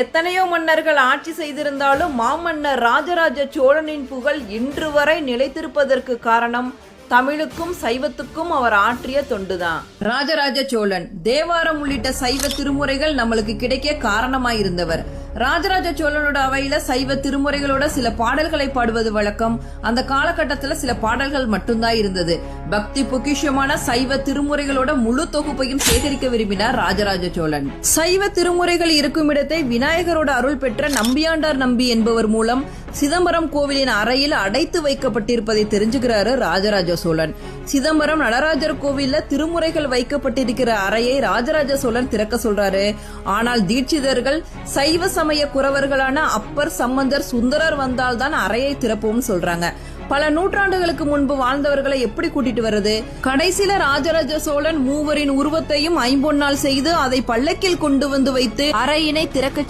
எத்தனையோ மன்னர்கள் ஆட்சி செய்திருந்தாலும் மாமன்னர் ராஜராஜ சோழனின் புகழ் இன்று வரை நிலைத்திருப்பதற்கு காரணம் தமிழுக்கும் சைவத்துக்கும் அவர் ஆற்றிய தொண்டுதான். ராஜராஜ சோழன் தேவாரம் உள்ளிட்ட சைவ திருமுறைகள் நம்மளுக்கு கிடைக்க காரணமாயிருந்தவர். ராஜராஜ சோழனோட அவையில சைவ திருமுறைகளோட சில பாடல்களை பாடுவது வழக்கம். அந்த காலகட்டத்துல சில பாடல்கள் மட்டும்தான் இருந்தது. பக்தி பொக்கிஷமான சைவ திருமுறைகளோட முழு தொகுப்பையும் சேகரிக்க விரும்பினார் ராஜராஜ சோழன். சைவ திருமுறைகள் இருக்கும் இடத்தை விநாயகரோட அருள் பெற்ற நம்பியாண்டார் நம்பி என்பவர் மூலம் சிதம்பரம் கோவிலின் அறையில் அடைத்து வைக்கப்பட்டிருப்பதை தெரிஞ்சுக்கிறாரு ராஜராஜ சோழன். சிதம்பரம் நடராஜர் கோவில்ல திருமுறைகள் வைக்கப்பட்டிருக்கிற அறையை ராஜராஜ சோழன் திறக்க சொல்றாரு. ஆனால் தீட்சிதர்கள் சைவ சமய குறவர்களான அப்பர் சம்பந்தர் சுந்தரர் வந்தால்தான் அறையை திறப்போம்னு சொல்றாங்க. பல நூற்றாண்டுகளுக்கு முன்பு வாழ்ந்தவர்களை எப்படி கூட்டிட்டு வருது கடைசியில ராஜராஜ சோழன் மூவரின் உருவத்தையும் ஐம்பொன்னால் செய்து அதை பல்லக்கில் கொண்டு வந்து வைத்து அறையினை திறக்க